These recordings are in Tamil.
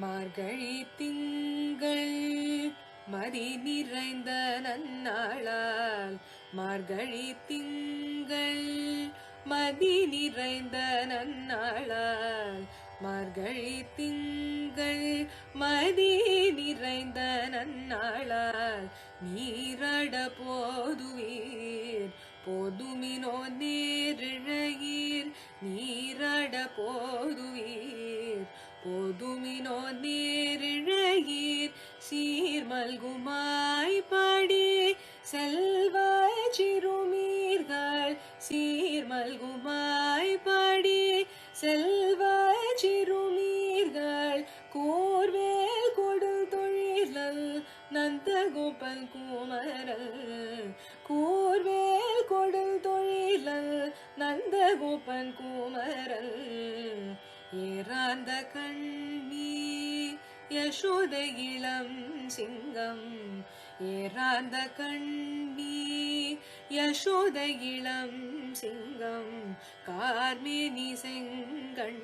மார்கழி திங்கள் மதி நிறைந்த நன்னாளால். மார்கழி திங்கள் மதி நிறைந்த நன்னாளால். மார்கழி திங்கள் மதி நிறைந்த நன்னாளால். நீராட போதுவீர் போதுமினோ நேரிழையீர். நீராட போதுவீர். போதுமினோ நேரிழையீர் சீர்மல்குமாய் பாடி செல்வ சிறுமீர்கள் சீர்மல்குமாய் பாடி செல்வ சிறுமீர்கள் கூர்வேல் கொடு தொழிலல் நந்தகோபன் குமரல் கூர்வேல் கொடு தொழிலல் நந்தகோபன் குமரல் ஏறாந்த கண்ணி யசோத இளம் சிங்கம். ஏறாந்த கண்ணி யசோத இளம் சிங்கம். கார்மேனி செங்கண்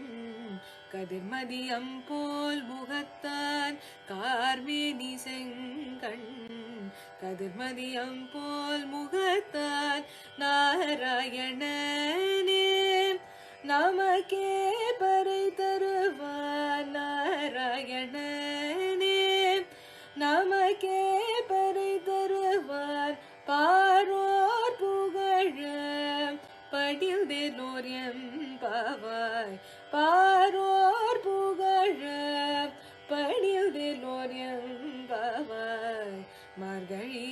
கதிர்மதியம் போல் முகத்தான். கார்மேனி செங்கண் கதிர்மதியம் போல் முகத்தான். நாராயணனே நமக்கே நாராயணனே நமக்கே பறை தருவான் பாரோர் புகழ படில் தேனோரியம் பாவாய் பாரோர் புகழ படில் தேனோரியம் பாவாய் மார்கழி